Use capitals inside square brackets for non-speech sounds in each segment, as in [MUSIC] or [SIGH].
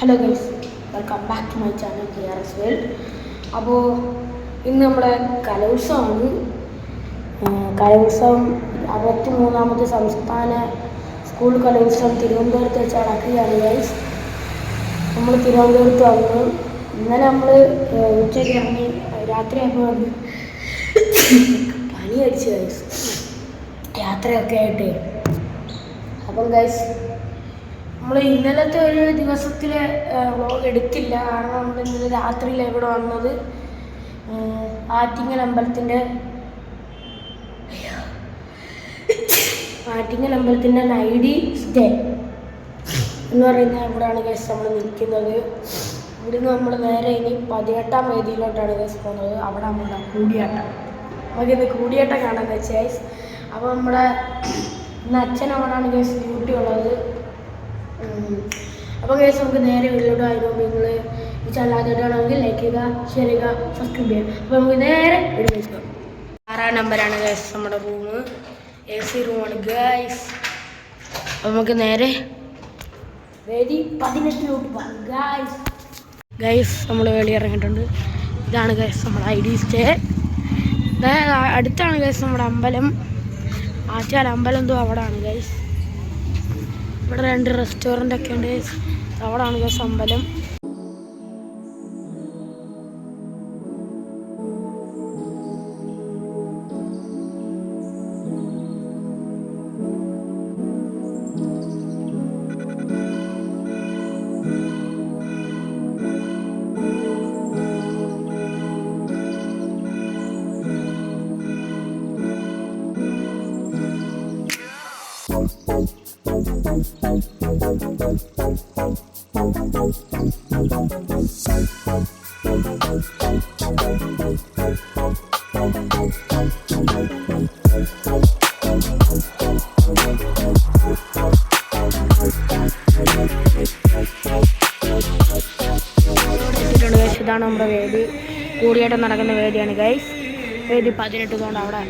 Hello guys welcome back to my channel K R S world അപ്പോൾ ഇന്ന് നമ്മുടെ കലോത്സവമാണ്. കലോത്സവം അറുപത്തി മൂന്നാമത്തെ സംസ്ഥാന സ്കൂൾ കലോത്സവം തിരുവനന്തപുരത്ത് വെച്ച് നടക്കുകയാണ് ഗൈസ് നമ്മൾ തിരുവനന്തപുരത്ത് വന്നു. ഇന്നലെ നമ്മൾ ഉച്ചയ്ക്ക് ഇറങ്ങി രാത്രിയായപ്പോൾ വന്ന് പനി അടിച്ചു ഗൈസ് യാത്രയൊക്കെ ആയിട്ട്. അപ്പം ഗൈസ് നമ്മൾ ഇന്നലത്തെ ഒരു ദിവസത്തിലെ വ്ളോഗ് എടുത്തില്ല. കാരണം നമ്മൾ ഇന്നലെ രാത്രിയിൽ ഇവിടെ വന്നത്. ആറ്റിങ്ങൽ അമ്പലത്തിന്റെ ആറ്റിങ്ങൽ അമ്പലത്തിന്റെ നൈഡി സ്റ്റേ എന്ന് പറയുന്ന ഇവിടെയാണ് ഗസ് നമ്മൾ നിൽക്കുന്നത് ഇവിടുന്ന് നമ്മൾ നേരെ ഇനി പതിനെട്ടാം വേദിയിലോട്ടാണ് ഗസ് പോകുന്നത്. അവിടെ നമ്മുടെ കൂടിയാട്ടം. നമുക്കിന്ന് കൂടിയാട്ടം കാണാൻ വെച്ചാൽ അപ്പോൾ നമ്മുടെ ഇന്ന് അച്ഛൻ അവിടെയാണ് ഡ്യൂട്ടി ഉള്ളത്. അപ്പോൾ ഗൈസ് നമുക്ക് നേരെ വീട്ടിലോട്ട് ആയിരുന്നു നിങ്ങൾ ഈ ചല്ലാത്തോട്ടാണെങ്കിൽ ലൈക്ക് ചെയ്യുക ഷെയർ ചെയ്യുക സബ്സ്ക്രൈബ് ചെയ്യുക. അപ്പോൾ നമുക്ക് നേരെ വീട് വെക്കാം ആറാം നമ്പറാണ് ഗൈസ് നമ്മുടെ റൂം എ സി റൂമാണ് ഗൈസ് അപ്പോൾ നമുക്ക് നേരെ വെരി പതിനെട്ടിലോട്ട് ഗൈസ് ഗൈസ് നമ്മൾ വെളി ഇറങ്ങിയിട്ടുണ്ട്. ഇതാണ് ഗൈസ് നമ്മുടെ ഐ ഡി സ്റ്റേ. അടുത്താണ് ഗൈസ് നമ്മുടെ അമ്പലം. ആറ്റാൽ അമ്പലം എന്തോ അവിടെയാണ് ഗൈസ് ഇവിടെ രണ്ട് റെസ്റ്റോറന്റ് ഒക്കെ ഉണ്ട്. അവിടെ ആണ് സമ്പലം അമ്പലം. എത്തിയിട്ടുണ്ട് ഇതാണ് നമ്മുടെ വേദി. കൂടിയായിട്ട് നടക്കുന്ന വേദിയാണ് ഗൈസ് വേദി പതിനെട്ട് കൊണ്ട് അവിടെ.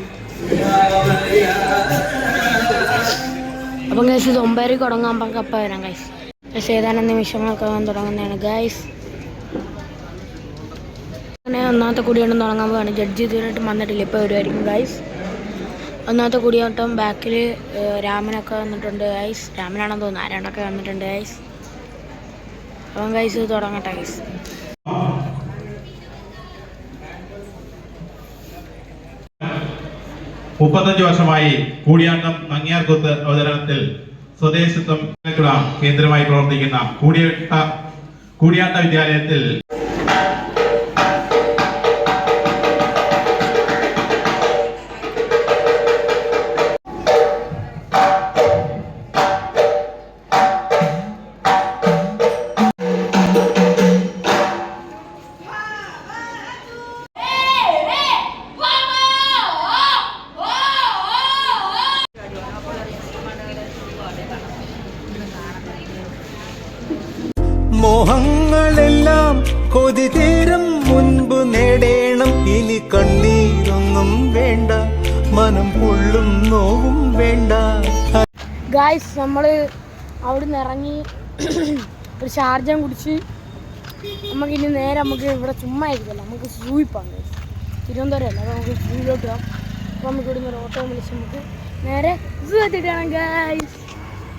അപ്പം ഗൈസ് ഇത് ഒമ്പതരക്ക് തുടങ്ങാൻ നമുക്ക് വരാം ഗൈസ് ഗൈസ് ഏതാനും നിമിഷങ്ങൾക്കകം തുടങ്ങുന്നതാണ് ഗൈസ് അങ്ങനെ ഒന്നാമത്തെ കൂടിയാട്ടം തുടങ്ങാൻ പോവാണ്. ജഡ്ജി ഇതുവരെയായിട്ടും വന്നിട്ടില്ല. ഇപ്പോൾ വരുമായിരിക്കും ഗൈസ് ഒന്നാമത്തെ കൂടിയാട്ടം ബാക്കിൽ രാമനൊക്കെ വന്നിട്ടുണ്ട് ഗൈസ് രാമനാണെന്ന് തോന്നുന്നു. ആരാണ്ടൊക്കെ വന്നിട്ടുണ്ട് ഗൈസ് അപ്പം ഗൈസ് തുടങ്ങട്ടെ ഗൈസ് മുപ്പത്തഞ്ച് വർഷമായി കൂടിയാട്ടം നങ്ങിയാർകുത്ത് അവതരണത്തിൽ സ്വദേശത്വം കേന്ദ്രമായി പ്രവർത്തിക്കുന്ന കൂടിയാട്ട കൂടിയാട്ട വിദ്യാലയത്തിൽ ഇനി കണ്ണീരൊന്നും വേണ്ട മനം പൊള്ളും നോവും വേണ്ട. ഗായ്സ് നമ്മൾ അവിടുന്ന് ഇറങ്ങി ഒരു ഷാർജം കുടിച്ച് നമുക്ക് ഇനി നേരെ നമുക്ക് ഇവിടെ ചുമ്മാ ആയിരിക്കില്ല നമുക്ക് സൂയിൽ പോകാം തിരുവനന്തപുരം അല്ല? അപ്പോൾ നമുക്ക് സൂയിലോട്ട് പോകാം. അപ്പോൾ നമുക്ക് ഇവിടുന്ന് ഒരു ഓട്ടോ വിളിച്ച് നമുക്ക് നേരെ സൂ എത്തിയിട്ടാണ് ഗായ്സ്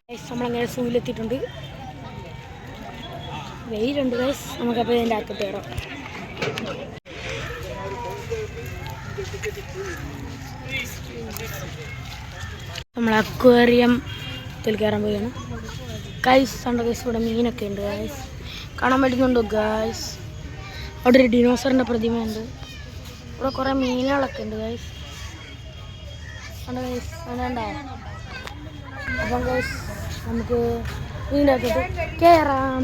ഗൈസ് നമ്മളങ്ങനെ സൂയിലെത്തിയിട്ടുണ്ട് വെയിലുണ്ട് ഗൈസ് നമുക്കപ്പോൾ ഇതിന്റെ അകത്ത് കയറാം. നമ്മൾ അക്വേറിയം കയറാൻ പോവുകയാണ് ഗൈസ് ഉണ്ട് ഗൈസ് ഇവിടെ മീനൊക്കെ ഉണ്ട് ഗൈസ് കാണാൻ പറ്റുന്നുണ്ടോ ഗൈസ് അവിടെ ഒരു ഡിനോസറിന്റെ പ്രതിമയുണ്ട്. ഇവിടെ കുറേ മീനുകളൊക്കെ ഉണ്ട് ഗൈസ് ഗൈസ് അപ്പം ഗൈസ് നമുക്ക് മീനൊക്കെ കയറാം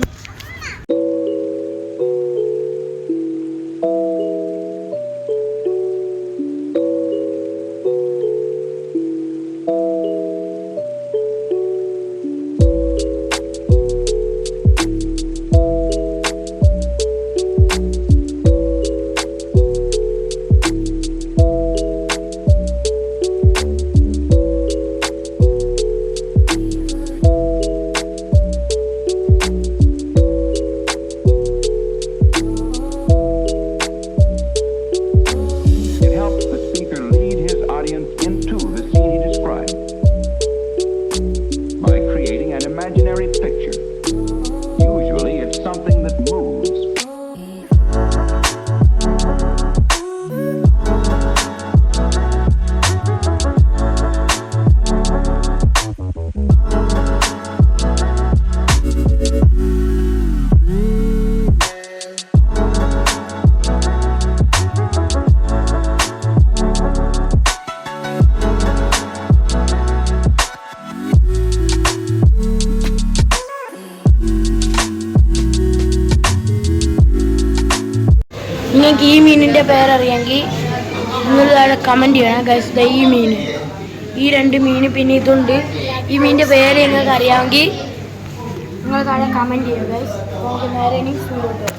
കമന്റ് ചെയ്യണം ഗൈസ് ദ ഈ മീൻ ഈ രണ്ട് മീൻ പിന്നെ ഇതുണ്ട്. ഈ മീനിന്റെ പേര് നിങ്ങൾക്ക് അറിയാമെങ്കിൽ നിങ്ങൾ താഴെ കമന്റ് ചെയ്യുക ഗൈസ് നമുക്ക് നേരെ ഇനി ഫുഡ് കിട്ടും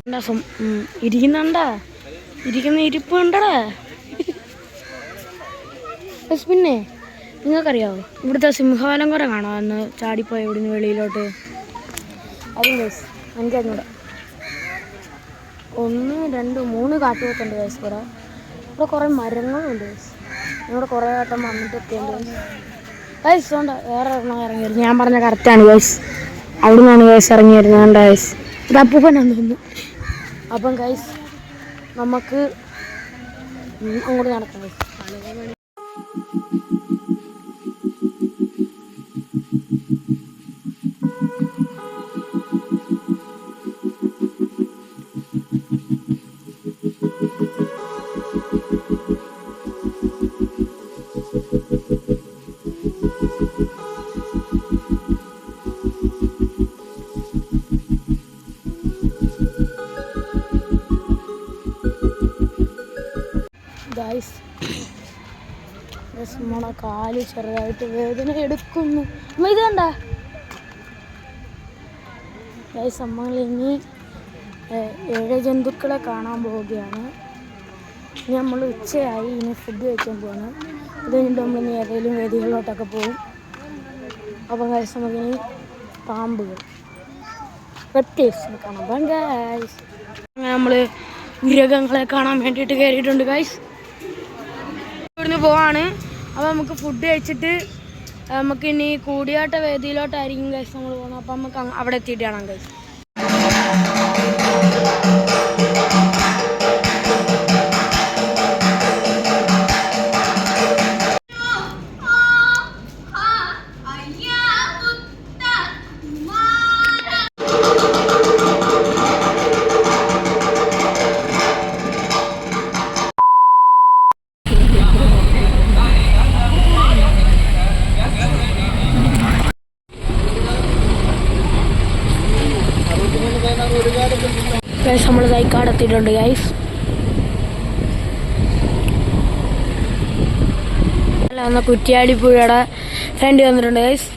എന്താ സം- ഉം, ഇരിക്കുന്നുണ്ടാ? ഇരിക്കുന്ന ഇരിപ്പ് ഉണ്ടടാ [LAUGHS] പിന്നെ? നിങ്ങൾക്കറിയാവോ ഇവിടുത്തെ സിംഹവാലം കുറെ കാണോ. അന്ന് ചാടിപ്പോയ ഇവിടുന്ന് വെളിയിലോട്ട്. അതും ഒന്ന് രണ്ട് മൂന്ന് കാട്ടുപോത്തുണ്ട് ബസ് ഇവിടെ ഇവിടെ കുറേ മരങ്ങളുണ്ട് ബസ് ഇവിടെ കുറേ വട്ടം വന്നിട്ടൊക്കെയുണ്ട് ഗൈസ് വേണ്ട വേറെ ഒരെണ്ണം ഇറങ്ങി വരുന്നത് ഞാൻ പറഞ്ഞ കറക്റ്റാണ് ഗൈസ് അവിടെ നിന്നാണ് ഗൈസ് ഇറങ്ങി വരുന്നത് ഗൈസ് ഇത് അപ്പൂപ്പനാന്ന് തോന്നുന്നു. അപ്പം ഗൈസ് നമുക്ക് അങ്ങോട്ട് നടക്കാം ഗൈസ് ഗൈസ് നമ്മളെ കാൽ ചെറുതായിട്ട് വേദന എടുക്കുന്നു. അമ്മ ഇത് കണ്ട? നമ്മൾ ഇനി ഏഹ്, ഏഴ് ജന്തുക്കളെ കാണാൻ പോവുകയാണ്. ഇനി നമ്മൾ ഉച്ചയായി ഇനി ഫുഡ് കഴിക്കാൻ പോവാണ്. അത് കഴിഞ്ഞിട്ട് നമ്മൾ ഇനി ഏതെങ്കിലും വേദികളിലോട്ടൊക്കെ പോകും അപ്പം ഗൈസ് നമുക്കിനി പാമ്പുകൾ. പ്രത്യേകിച്ച് കാണാം. ഗൈസ് അങ്ങനെ നമ്മൾ മൃഗങ്ങളെ കാണാൻ വേണ്ടിയിട്ട് കയറിയിട്ടുണ്ട് ഗൈസ് ഇവിടുന്ന് പോവാണ്. അപ്പോൾ നമുക്ക് ഫുഡ് കഴിച്ചിട്ട് നമുക്ക് ഇനി കൂടിയാട്ട വേദിയിലോട്ടായിരിക്കും ഗൈസ് നമ്മൾ പോകുന്നത്. അപ്പം നമുക്ക് അവിടെ എത്തിയിട്ട് കാണാം ഗൈസ് എത്തിയിട്ടുണ്ട് ഗൈസ് എന്നാൽ കുറ്റിയാടി പുഴയുടെ ഫ്രണ്ട് വന്നിട്ടുണ്ട് ഗൈസ്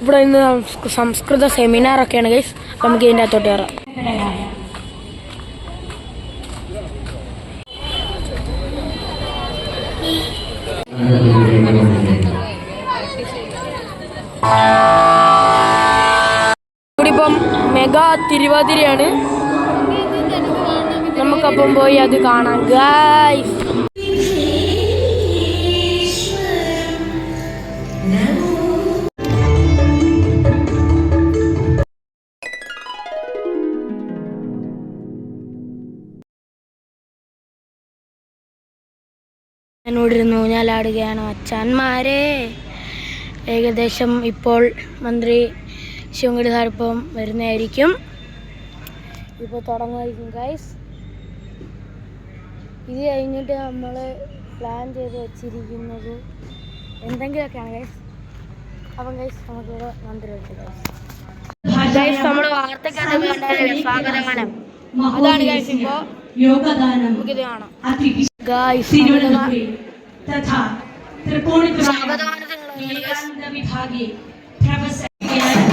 ഇവിടെ ഇന്ന് സംസ്കൃത സെമിനാർ സെമിനാറൊക്കെയാണ് ഗൈസ് നമുക്ക് ഇതിന്റെ അകത്തോട്ട് കയറാം ഇപ്പം മെഗാ തിരുവാതിരയാണ്. നമുക്കപ്പം പോയി അത് കാണാം ഗായ്സ് എന്നോടിരുന്ന് ഊഞ്ഞാലാടുകയാണ് അച്ഛന്മാരെ. ഏകദേശം ഇപ്പോൾ മന്ത്രി ശിവങ്കടി സാറിപ്പം വരുന്നതായിരിക്കും. ഇപ്പോൾ തുടങ്ങുമായിരിക്കും ഗൈസ് ഇത് കഴിഞ്ഞിട്ട് നമ്മൾ പ്ലാൻ ചെയ്ത് വെച്ചിരിക്കുന്നത് എന്തെങ്കിലുമൊക്കെയാണ് ഗൈസ് അപ്പം ഗൈസ് നമുക്കിവിടെ മന്ത്രിട്ട് ഗൈസ് നമ്മൾ വാർത്തക്കാരൻ സ്വാഗതമാണ് അതാണ് ഗൈസ് സ്വാഗതമാണ് നിങ്ങൾ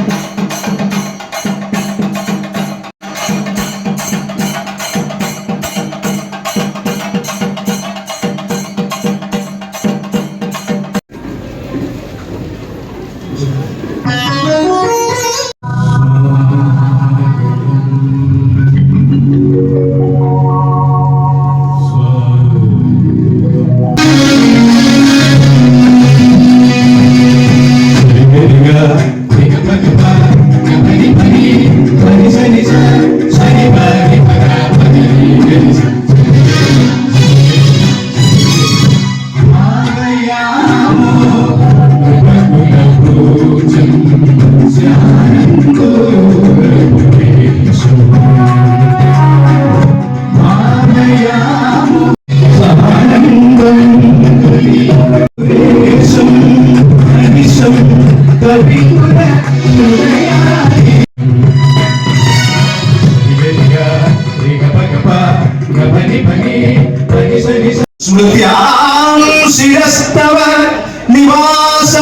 Yeah. സ്മൃത്യാം ശിരസ്തവ നിവാസ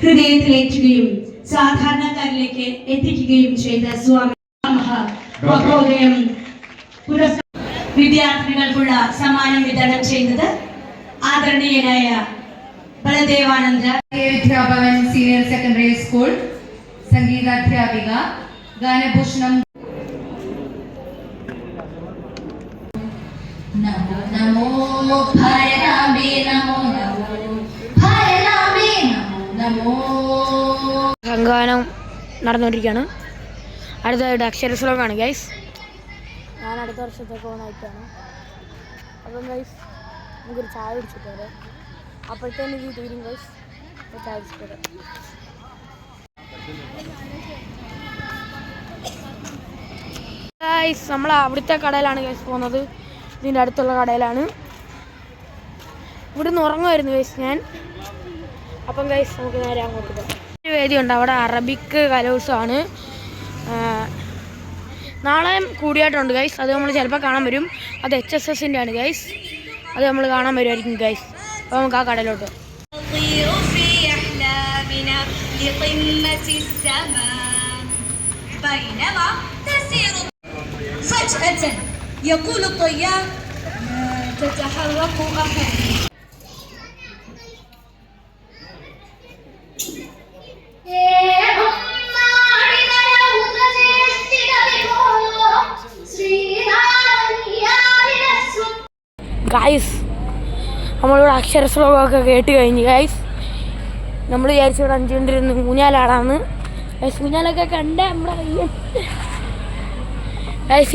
ഹൃദയത്തിലേറ്റുകയും സാധാരണക്കാരിലേക്ക് എത്തിക്കുകയും ചെയ്ത സ്വാമി മഹാ മഹോദയം പുരസ്കാര വിദ്യാർത്ഥികൾക്കുള്ള സമ്മാനം വിതരണം ചെയ്യുന്നത് ആദരണീയനായ Baladevananda. Vidyabhavan senior secondary school സംഗീതാധ്യാപിക ഗാനഭൂഷണം. നമോ നമോ ഭയരാമേ നമോ നമോ ഭയരാമേ നമോ നമോ. സംഘാനം നടന്നുകൊണ്ടിരിക്കുകയാണ്. അടുത്തതായിട്ട് അക്ഷര ശ്ലോകമാണ് ഗൈസ് ഞാൻ അടുത്ത വർഷത്തേക്ക് പോകുന്നതായിട്ടാണ് അപ്പം ഗൈസ് നമുക്കൊരു ചായ കുടിച്ചിട്ട് വരാം. അപ്പോഴത്തേന് ഇത് തീരും ഗൈസ് അപ്പോൾ ചായ കുടിച്ചിട്ട് വരാം. ഗൈസ് നമ്മൾ അവിടുത്തെ കടയിലാണ് ഗൈസ് പോകുന്നത്. ഇതിന്റെ അടുത്തുള്ള കടയിലാണ്. ഇവിടുന്ന് ഉറങ്ങുമായിരുന്നു ഗൈസ് ഞാൻ. അപ്പം ഗൈസ് നമുക്ക് നേരെ അങ്ങോട്ട് പോകാം. ഒരു വേദിയുണ്ട് അവിടെ അറബിക്ക് കലോത്സവമാണ് നാളെ കൂടിയായിട്ടുണ്ട് ഗൈസ് അത് നമ്മൾ ചിലപ്പോൾ കാണാൻ വരും. അത് എച്ച് എസ് എസിന്റെ ആണ് ഗൈസ് അത് നമ്മൾ കാണാൻ വരുമായിരിക്കും ഗൈസ് അപ്പോൾ നമുക്ക് ആ കടയിലോട്ട് لقمة السماء بينما تسير فجأة يقول الطيار لا تتحرك أحد ഗൈസ് നമ്മളിവിടെ അക്ഷര ശ്ലോകമൊക്കെ കേട്ട് കഴിഞ്ഞ് ഗൈസ് നമ്മൾ വിചാരിച്ചു ഇവിടെ അഞ്ച് കൊണ്ടിരുന്ന് ഊഞ്ഞാലാടാന്ന് ഊഞ്ഞാലൊക്കെ കണ്ട നമ്മുടെ കയ്യിൽ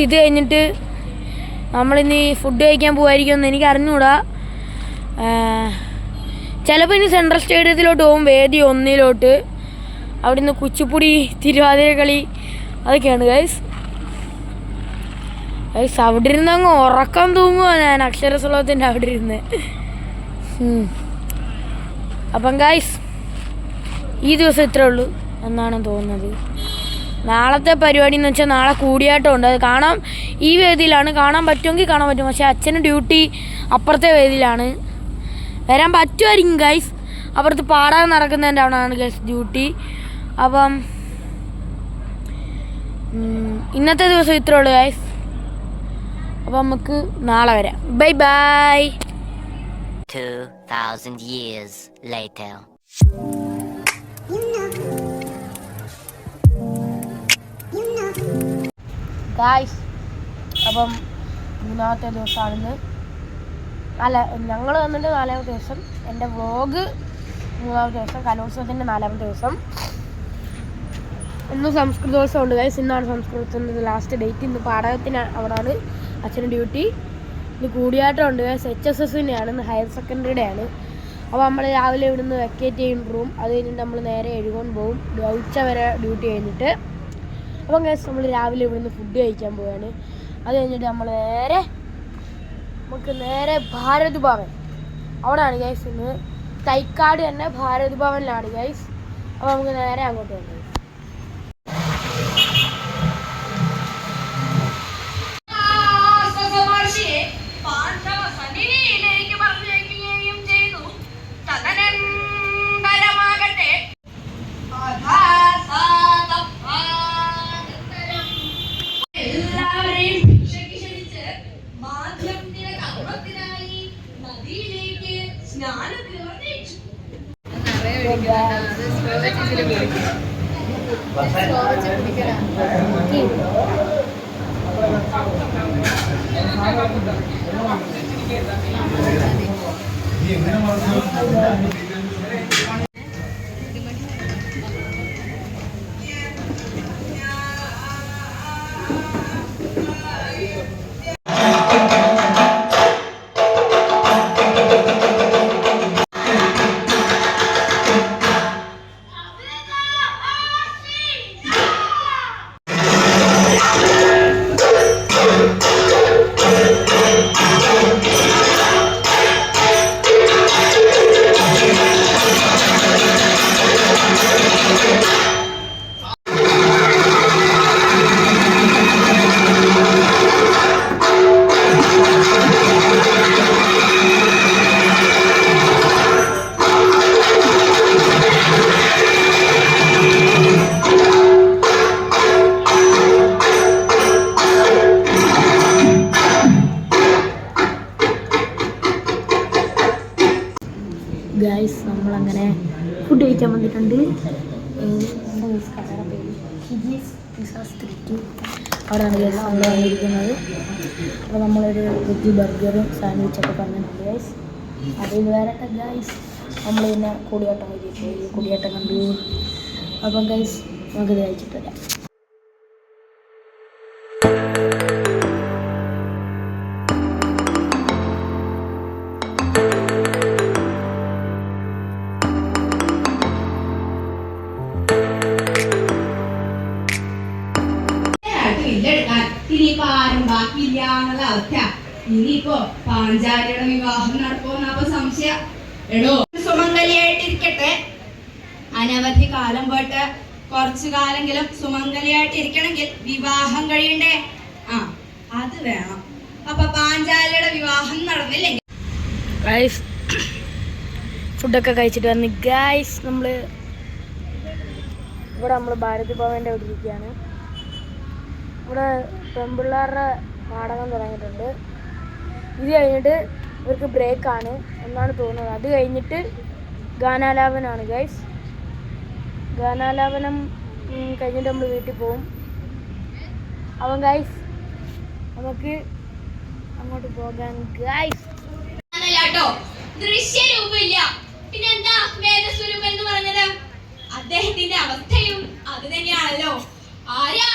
ഇത് കഴിഞ്ഞിട്ട് നമ്മളിനി ഫുഡ് കഴിക്കാൻ പോകുമായിരിക്കുമെന്ന് എനിക്ക് അറിഞ്ഞൂടാ. ചിലപ്പോൾ ഇനി സെൻട്രൽ സ്റ്റേഡിയത്തിലോട്ട് പോകും വേദി ഒന്നിലോട്ട്. അവിടെ നിന്ന് കുച്ചിപ്പുടി തിരുവാതിര കളി അതൊക്കെയാണ് ഗൈസ് ഗൈസ് അവിടെ ഇരുന്ന് അങ്ങ് ഉറക്കം തൂങ്ങുക ഞാൻ അക്ഷരശ്ലോകത്തിന്റെ അവിടെ ഇരുന്ന്. അപ്പം ഗൈസ് ഈ ദിവസം ഇത്രേ ഉള്ളൂ എന്നാണ് തോന്നുന്നത്. നാളത്തെ പരിപാടി എന്ന് വെച്ചാൽ നാളെ കൂടിയാട്ടമുണ്ട് അത് കാണാം. ഈ വേദിയിലാണ് കാണാൻ പറ്റുമെങ്കിൽ കാണാൻ പറ്റും. പക്ഷേ അച്ഛന് ഡ്യൂട്ടി അപ്പുറത്തെ വേദിയിലാണ്. വരാൻ പറ്റുമായിരിക്കും ഗൈസ് അപ്പുറത്ത് പാടാൻ നടക്കുന്നതിന്റെ അവിടെയാണ് ഗൈസ് ഡ്യൂട്ടി. അപ്പം ഇന്നത്തെ ദിവസം ഇത്രേ ഉള്ളൂ ഗൈസ് അപ്പം നമുക്ക് നാളെ വരാം. Bye bye 2,000 years later. Guys അപ്പം മൂന്നാമത്തെ ദിവസമാണിന്ന്. അല്ല ഞങ്ങൾ വന്നിട്ട് നാലാമത്തെ ദിവസം. എന്റെ വ്ളോഗ് മൂന്നാമത്തെ ദിവസം കലോത്സവത്തിന്റെ നാലാമത്തെ ദിവസം. ഇന്ന് സംസ്കൃതോത്സവം ഉണ്ട്. ഗൈസ് ഇന്നാണ് സംസ്കൃതത്തിന്റെ ലാസ്റ്റ് ഡേറ്റ് ഇന്ന് പാഠകത്തിന് അവിടെയാണ് അച്ഛന്റെ ഡ്യൂട്ടി ഇന്ന് കൂടിയാട്ടം ഉണ്ട് ഗൈസ് എച്ച് എസ് എസിന്റെയാണ് ഇന്ന് ഹയർ സെക്കൻഡറിയുടെ ആണ്. അപ്പോൾ നമ്മൾ രാവിലെ ഇവിടുന്ന് വെക്കേറ്റ് ചെയ്യും റൂം അത് കഴിഞ്ഞിട്ട് നമ്മൾ നേരെ എഴുകൊണ്ട് പോകും ഉച്ച വരെ ഡ്യൂട്ടി കഴിഞ്ഞിട്ട്. അപ്പം ഗൈസ് നമ്മൾ രാവിലെ ഇവിടുന്ന് ഫുഡ് കഴിക്കാൻ പോവാണ്. അത് കഴിഞ്ഞിട്ട് നമ്മൾ നേരെ നമുക്ക് നേരെ ഭാരത് ഭവൻ അവിടെയാണ് ഗൈസ് ഇന്ന്. തൈക്കാട് തന്നെ ഭാരത് ഭവനിലാണ് ഗൈസ് അപ്പോൾ നമുക്ക് നേരെ അങ്ങോട്ട് പോകും 嗯。好的嗯 അവിടെയാണ് നമ്മൾ വന്നിരിക്കുന്നത് അപ്പോൾ നമ്മളൊരു വെജ് ബർഗറും സാൻഡ്വിച്ചൊക്കെ പറഞ്ഞിട്ടുണ്ട് ഗൈസ് അതിൽ വേറെ ഗൈസ് നമ്മൾ പിന്നെ കൂടിയാട്ടം പോയി കൂടിയാട്ടം കണ്ടു. അപ്പം ഗൈസ് നമുക്ക് കഴിച്ചിട്ട് വരാം. ഇനിയിപ്പോ പാഞ്ചാലിയുടെ വിവാഹം നടക്കുമെന്ന അപ്പൊ സംശയ. എടോ സുമംഗലിയായിട്ടിരിക്കട്ടെ. അനവധി കാലം പോയിട്ട് കുറച്ചു കാലെങ്കിലും സുമംഗലിയായിട്ടിരിക്കണമെങ്കിൽ വിവാഹം കഴിയണ്ടേ? ആ അത് വേണം. അപ്പൊ പാഞ്ചാലിയുടെ വിവാഹം നടന്നില്ലെങ്കിൽ ഫുഡൊക്കെ കഴിച്ചിട്ട് വന്നി. ഗൈസ് നമ്മൾ ഇവിടെ നമ്മൾ ഭാരത് ഭവന്റെ അവിടെ ഇരിക്കുകയാണ്. ഇവിടെ പെൺപിള്ളേരുടെ നാടകം തുടങ്ങിയിട്ടുണ്ട്. ഇത് കഴിഞ്ഞിട്ട് ഇവർക്ക് ആണ് എന്നാണ് തോന്നുന്നത്. അത് കഴിഞ്ഞിട്ട് ഗാനാലാപനമാണ് ഗൈസ് ഗാനാലാപനം കഴിഞ്ഞിട്ട് നമ്മൾ വീട്ടിൽ പോവും. അവൻ ഗൈസ് നമുക്ക് അങ്ങോട്ട് പോകാൻ ഗൈസ് പിന്നെന്താ എന്ന് അദ്ദേഹത്തിന്റെ അവസ്ഥയും അത് തന്നെയാണല്ലോ. ആരാ?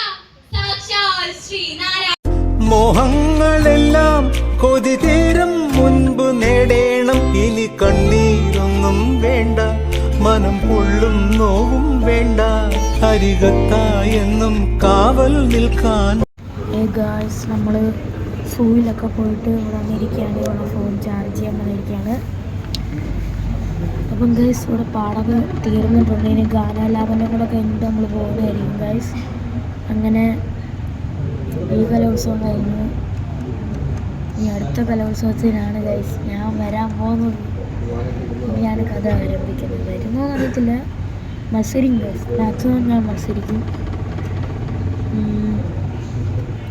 സാക്ഷാൽ ശ്രീനാരായണ മോഹങ്ങളെല്ലാം കൊതി തീരം മുൻപ് നേടേണം. ഇനി കണ്ണീരൊന്നും വേണ്ട മനം പൊള്ളും നോവും വേണ്ട. അരികത്തായെന്നും കാവൽ നിൽക്കാൻ. ഗായ്സ് നമ്മൾ സൂയിലൊക്കെ പോയിട്ട് വന്നിരിക്കുകയാണ്. ഇവിടെ ഫോൺ ചാർജ് ചെയ്യാൻ വന്നിരിക്കുകയാണ്. അപ്പം ഗൈസ് ഇവിടെ പാടൊക്കെ തീർന്നിട്ടുണ്ട്. ഇനി ഗാനാലാപനം കൂടെ കഴിഞ്ഞിട്ട് നമ്മൾ പോകുന്നതായിരിക്കും ഗൈസ് അങ്ങനെ ഈ കലോത്സവം കഴിഞ്ഞു ഈ അടുത്ത കലോത്സവത്തിനാണ് ഗൈസ് ഞാൻ വരാൻ പോകുന്നത്. ഇനിയാണ് കഥ ആരംഭിക്കുന്നത്. വരുന്നോ അറിയത്തില്ല മത്സരിക്കും ഗൈസ് മാക്സിമം ഞാൻ മത്സരിക്കും.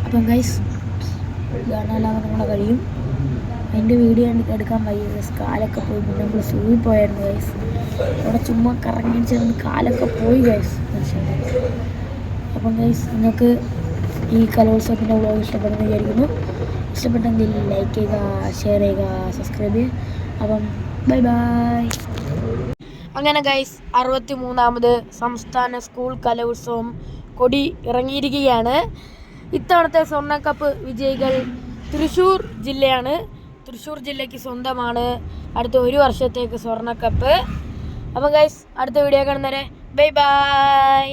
അപ്പം ഗൈസ് ഗാനാലാപനം നമ്മളെ കഴിയും. അതിന്റെ വീഡിയോ എടുക്കാൻ വയ്യ ഗൈസ് കാലൊക്കെ പോയി പിന്നെ നമ്മൾ സൂയിൽ പോയായിരുന്നു ഗൈസ് അവിടെ ചുമ്മാ കറങ്ങി ചേർന്ന് കാലൊക്കെ പോയി ഗൈസ് അപ്പം ഗൈസ് നിങ്ങൾക്ക് ഈ കലോത്സവത്തിന്റെ വ്ളോഗ് ഇഷ്ടപ്പെടുന്നു വിചാരിക്കുന്നു. ഇഷ്ടപ്പെട്ടെങ്കിൽ ലൈക്ക് ചെയ്യുക ഷെയർ ചെയ്യുക സബ്സ്ക്രൈബ് ചെയ്യുക. അപ്പം ബൈ ബൈ അങ്ങനെ ഗൈസ് അറുപത്തി മൂന്നാമത് സംസ്ഥാന സ്കൂൾ കലോത്സവം കൊടി ഇറങ്ങിയിരിക്കുകയാണ്. ഇത്തവണത്തെ സ്വർണക്കപ്പ് വിജയികൾ തൃശ്ശൂർ ജില്ലയാണ്. തൃശ്ശൂർ ജില്ലയ്ക്ക് സ്വന്തമാണ് അടുത്ത ഒരു വർഷത്തേക്ക് സ്വർണക്കപ്പ് അപ്പം ഗൈസ് അടുത്ത വീഡിയോ കാണുന്നവരെ ബൈ ബൈ